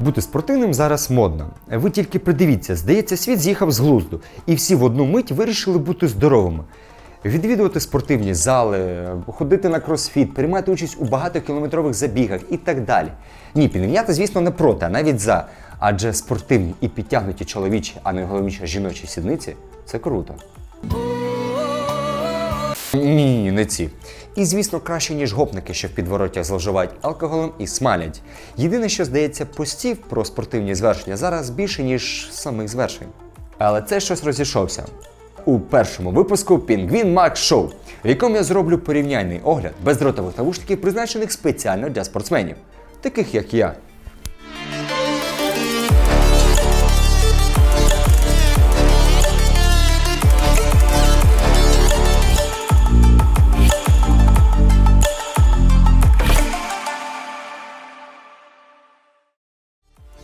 Бути спортивним зараз модно. Ви тільки придивіться, здається, світ з'їхав з глузду, і всі в одну мить вирішили бути здоровими. Відвідувати спортивні зали, ходити на кросфіт, приймати участь у багатокілометрових забігах і так далі. Ні, підрівняти, звісно, не проти, а навіть за. Адже спортивні і підтягнуті чоловічі, а найголовніше жіночі сідниці це круто. Ні, не ці. І звісно, краще, ніж гопники, що в підворотях зловживають алкоголем і смалять. Єдине, що здається, постів про спортивні звершення зараз більше, ніж самих звершень. Але це щось розійшовся. У першому випуску Пінгвін Макс Шоу, в якому я зроблю порівняльний огляд бездротових навушників, призначених спеціально для спортсменів, таких як я.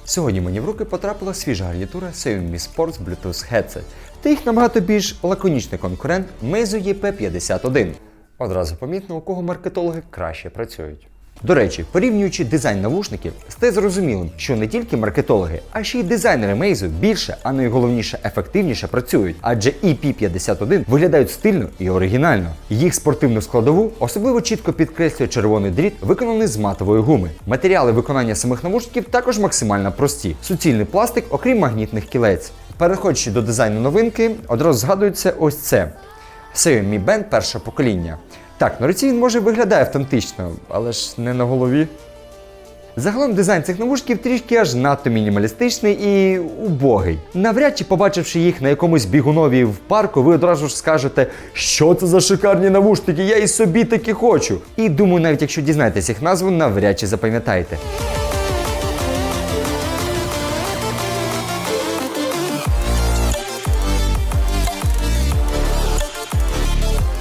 Сьогодні мені в руки потрапила свіжа гарнітура Xiaomi Sports Bluetooth Headset та їх набагато більш лаконічний конкурент Meizu EP51. Одразу помітно, у кого маркетологи краще працюють. До речі, порівнюючи дизайн навушників, стає зрозумілим, що не тільки маркетологи, а ще й дизайнери Meizu більше, а найголовніше ефективніше працюють, адже EP51 виглядають стильно і оригінально. Їх спортивну складову особливо чітко підкреслює червоний дріт, виконаний з матової гуми. Матеріали виконання самих навушників також максимально прості: суцільний пластик, окрім магнітних кілець. Переходячи до дизайну новинки, одразу згадується ось це. Xiaomi Band першого покоління. Так, на руці він може виглядає автентично, але ж не на голові. Загалом дизайн цих навушників трішки аж надто мінімалістичний і убогий. Навряд чи побачивши їх на якомусь бігунові в парку, ви одразу ж скажете, що це за шикарні навушники, я і собі такі хочу. І думаю, навіть якщо дізнаєтесь їх назву, навряд чи запам'ятаєте.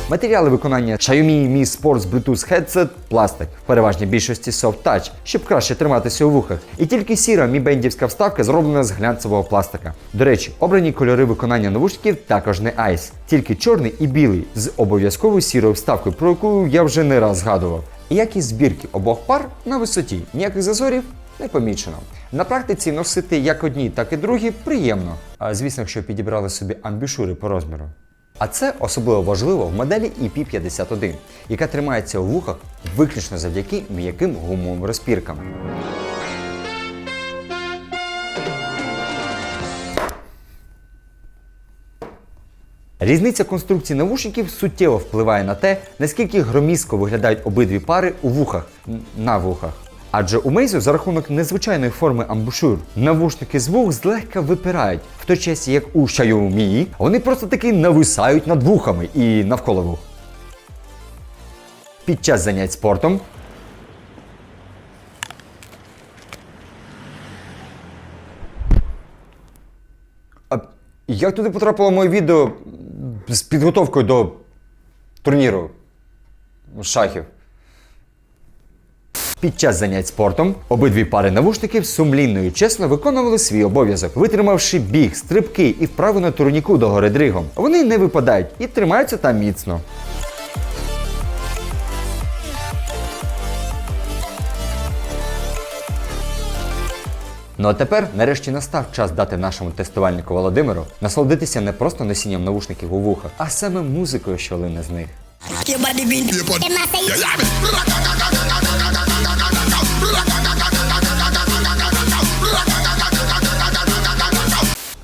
Матеріали виконання Xiaomi Mi Sports Bluetooth Headset – пластик, в переважній більшості soft touch, щоб краще триматися у вухах. І тільки сіра Mi бендівська вставка зроблена з глянцевого пластика. До речі, обрані кольори виконання навушників також не Ice, тільки чорний і білий з обов'язковою сірою вставкою, про яку я вже не раз згадував. І якість збірки обох пар на висоті, ніяких зазорів не помічено. На практиці носити як одні, так і другі приємно. А звісно, якщо підібрали собі амбішури по розміру. А це особливо важливо в моделі EP51, яка тримається у вухах виключно завдяки м'яким гумовим розпіркам. Різниця конструкції навушників суттєво впливає на те, наскільки громіздко виглядають обидві пари у вухах на вухах. Адже у Meizu за рахунок незвичайної форми амбушур навушники з вух злегка випирають, в той час як у Xiaomi вони просто таки нависають над вухами і навколо вух. Під час занять спортом А як туди потрапило моє відео з підготовкою до турніру шахів? Під час занять спортом обидві пари навушників сумлінно і чесно виконували свій обов'язок, витримавши біг, стрибки і вправи на турніку до гори дригом. Вони не випадають і тримаються там міцно. Ну а тепер нарешті настав час дати нашому тестувальнику Володимиру насолодитися не просто носінням навушників у вухах, а саме музикою, що лине з них.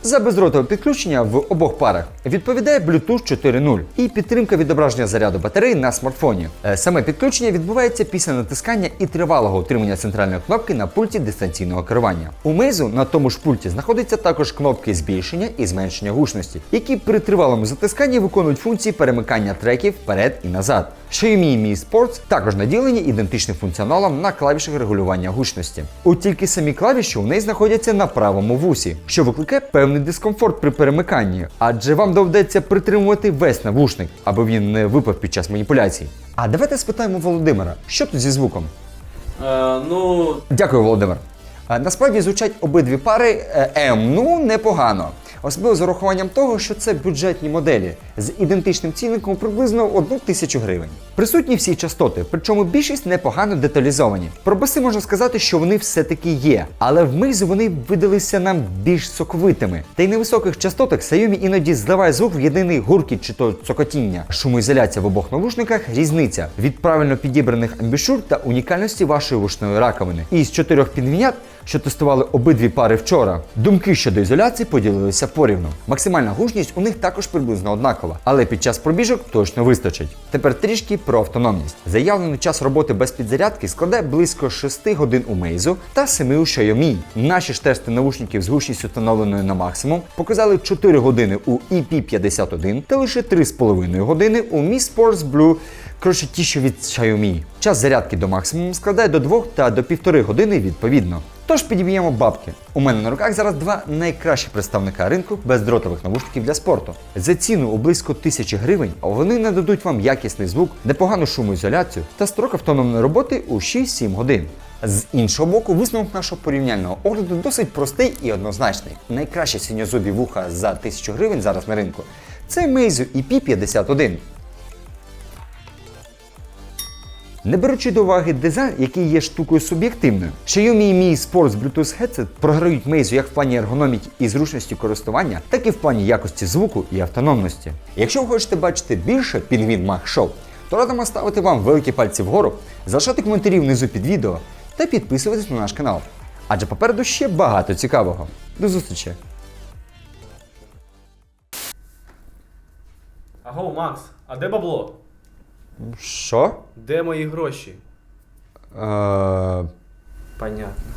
За бездротове підключення в обох парах відповідає Bluetooth 4.0 і підтримка відображення заряду батареї на смартфоні. Е, Саме підключення відбувається після натискання і тривалого утримання центральної кнопки на пульті дистанційного керування. У Meizu на тому ж пульті знаходяться також кнопки збільшення і зменшення гучності, які при тривалому затисканні виконують функції перемикання треків вперед і назад. Xiaomi Mi Sports також наділені ідентичним функціоналом на клавішах регулювання гучності. От тільки самі клавіші у неї знаходяться на правому вусі, що викликає певний дискомфорт при перемиканні, адже вам доведеться притримувати весь навушник, аби він не випав під час маніпуляцій. А давайте спитаємо Володимира, що тут зі звуком? Е, ну, Дякую, Володимир. Е, Насправді звучать обидві пари е, М, ну непогано. Особливо з урахуванням того, що це бюджетні моделі з ідентичним цінником приблизно 1 тисячу гривень. Присутні всі частоти, причому більшість непогано деталізовані. Про баси можна сказати, що вони все-таки є, але в мизу вони видалися нам більш соковитими. Та й на високих частотах Xiaomi іноді зливає звук в єдиний гуркіт чи то цокотіння. Шумоізоляція в обох навушниках різниця від правильно підібраних амбішур та унікальності вашої вушної раковини. І з чотирьох пінгвінят, що тестували обидві пари вчора, думки щодо ізоляції поділилися порівну. Максимальна гучність у них також приблизно однакова, але під час пробіжок точно вистачить. Тепер трішки про автономність. Заявлений час роботи без підзарядки складає близько 6 годин у Meizu та 7 у Xiaomi. Наші ж тести наушників з гучністю встановленою на максимум показали 4 години у EP51 та лише 3,5 години у Mi Sports Blue Коротше, ті, що від Xiaomi. Час зарядки до максимуму складає до 2 та до 1,5 години відповідно. Тож підіб'ємо бабки. У мене на руках зараз два найкращі представника ринку бездротових навушників для спорту. За ціну у близько тисячі гривень вони нададуть вам якісний звук, непогану шумоізоляцію та строк автономної роботи у 6-7 годин. З іншого боку, висновок нашого порівняльного огляду досить простий і однозначний. Найкращі синьозубі вуха за 1000 гривень зараз на ринку це Meizu EP51. Не беручи до уваги дизайн, який є штукою суб'єктивною, Xiaomi Mi Sports Bluetooth Headset програють Meizu як в плані ергономіки і зручності користування, так і в плані якості звуку і автономності. Якщо ви хочете бачити більше Penguin Mag Show, то радимо ставити вам великі пальці вгору, залишати коментарі внизу під відео та підписуватись на наш канал. Адже попереду ще багато цікавого. До зустрічі! Аго, Макс, а де бабло? Що? Де мої гроші? Е, Понятно.